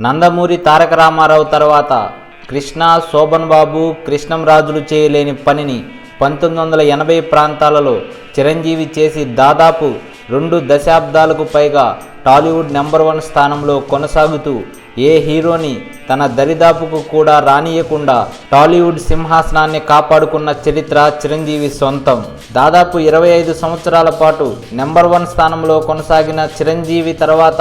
నందమూరి తారక రామారావు తర్వాత కృష్ణ శోభన్ బాబు కృష్ణంరాజులు చేయలేని పనిని పంతొమ్మిది వందల ఎనభై ప్రాంతాలలో చిరంజీవి చేసి దాదాపు రెండు దశాబ్దాలకు పైగా టాలీవుడ్ నెంబర్ వన్ స్థానంలో కొనసాగుతూ ఏ హీరోని తన దరిదాపుకు కూడా రానియకుండా టాలీవుడ్ సింహాసనాన్ని కాపాడుకున్న చరిత్ర చిరంజీవి సొంతం. దాదాపు ఇరవై ఐదు సంవత్సరాల పాటు నెంబర్ వన్ స్థానంలో కొనసాగిన చిరంజీవి తర్వాత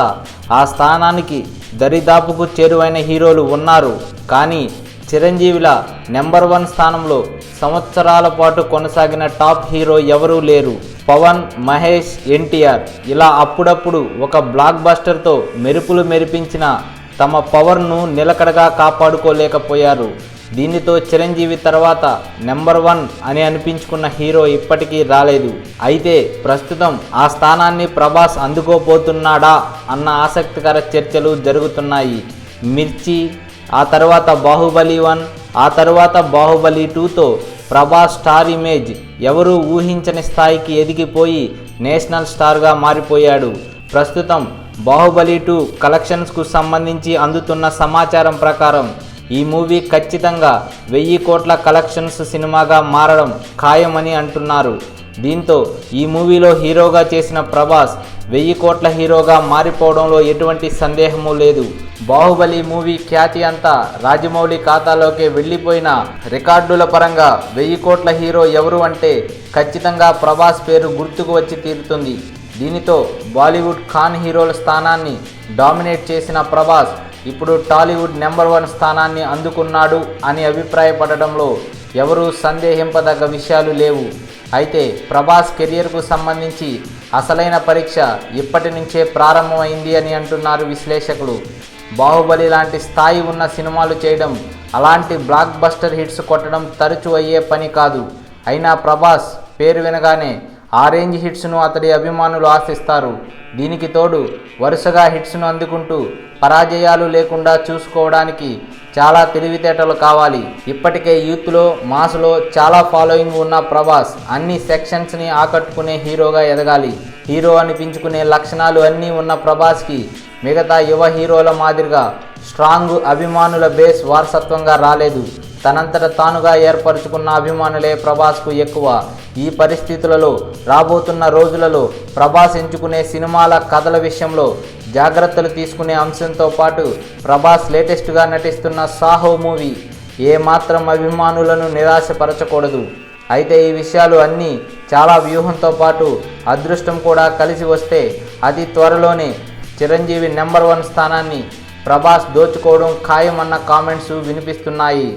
ఆ స్థానానికి దరిదాపుకు చేరువైన హీరోలు ఉన్నారు. కానీ చిరంజీవిల నెంబర్ వన్ స్థానంలో సంవత్సరాల పాటు కొనసాగిన టాప్ హీరో ఎవరూ లేరు. పవన్ మహేష్ ఎన్టీఆర్ ఇలా అప్పుడప్పుడు ఒక బ్లాక్ బస్టర్తో మెరుపులు మెరిపించిన తమ పవర్ను నిలకడగా కాపాడుకోలేకపోయారు. దీనితో చిరంజీవి తర్వాత నెంబర్ వన్ అని అనిపించుకున్న హీరో ఇప్పటికీ రాలేదు. అయితే ప్రస్తుతం ఆ స్థానాన్ని ప్రభాస్ అందుకోబోతున్నాడా అన్న ఆసక్తికర చర్చలు జరుగుతున్నాయి. మిర్చి ఆ తర్వాత బాహుబలి వన్ ఆ తర్వాత బాహుబలి టూతో ప్రభాస్ స్టార్ ఇమేజ్ ఎవరూ ఊహించని స్థాయికి ఎదిగిపోయి నేషనల్ స్టార్గా మారిపోయాడు. ప్రస్తుతం బాహుబలి టూ కలెక్షన్స్కు సంబంధించి అందుతున్న సమాచారం ప్రకారం ఈ మూవీ ఖచ్చితంగా వెయ్యి కోట్ల కలెక్షన్స్ సినిమాగా మారడం ఖాయమని అంటున్నారు. దీంతో ఈ మూవీలో హీరోగా చేసిన ప్రభాస్ వెయ్యి కోట్ల హీరోగా మారిపోవడంలో ఎటువంటి సందేహము లేదు. బాహుబలి మూవీ ఖ్యాతి అంతా రాజమౌళి ఖాతాలోకి వెళ్ళిపోయిన రికార్డుల పరంగా వెయ్యి కోట్ల హీరో ఎవరు అంటే ఖచ్చితంగా ప్రభాస్ పేరు గుర్తుకు వచ్చి తీరుతుంది. దీనితో బాలీవుడ్ ఖాన్ హీరోల స్థానాన్ని డామినేట్ చేసిన ప్రభాస్ ఇప్పుడు టాలీవుడ్ నెంబర్ వన్ స్థానాన్ని అందుకున్నాడు అని అభిప్రాయపడడంలో ఎవరూ సందేహింపదగ్గ విషయాలు లేవు. అయితే ప్రభాస్ కెరియర్కు సంబంధించి అసలైన పరీక్ష ఇప్పటి నుంచే ప్రారంభమైంది అని అంటున్నారు విశ్లేషకులు. బాహుబలి లాంటి స్థాయి ఉన్న సినిమాలు చేయడం అలాంటి బ్లాక్ బస్టర్ హిట్స్ కొట్టడం తరచూ అయ్యే పని కాదు. అయినా ప్రభాస్ పేరు వినగానే ఆ రేంజ్ హిట్స్ను అతడి అభిమానులు ఆశిస్తారు. దీనికి తోడు వరుసగా హిట్స్ను అందుకుంటూ పరాజయాలు లేకుండా చూసుకోవడానికి చాలా తెలివితేటలు కావాలి. ఇప్పటికే యూత్లో మాస్లో చాలా ఫాలోయింగ్ ఉన్న ప్రభాస్ అన్ని సెక్షన్స్ని ఆకట్టుకునే హీరోగా ఎదగాలి. హీరో అనిపించుకునే లక్షణాలు అన్నీ ఉన్న ప్రభాస్కి మిగతా యువ హీరోల మాదిరిగా స్ట్రాంగ్ అభిమానుల బేస్ వారసత్వంగా రాలేదు. తనంతట తానుగా ఏర్పరచుకున్న అభిమానులే ప్రభాస్కు ఎక్కువ. ఈ పరిస్థితులలో రాబోతున్న రోజులలో ప్రభాస్ ఎంచుకునే సినిమాల కథల విషయంలో జాగ్రత్తలు తీసుకునే అంశంతో పాటు ప్రభాస్ లేటెస్ట్గా నటిస్తున్న సాహో మూవీ ఏమాత్రం అభిమానులను నిరాశపరచకూడదు. అయితే ఈ విషయాలు అన్నీ చాలా వ్యూహంతో పాటు అదృష్టం కూడా కలిసి వస్తే అతి త్వరలోనే చిరంజీవి నెంబర్ వన్ స్థానాన్ని ప్రభాస్ దోచుకోవడం ఖాయమన్న కామెంట్స్ వినిపిస్తున్నాయి.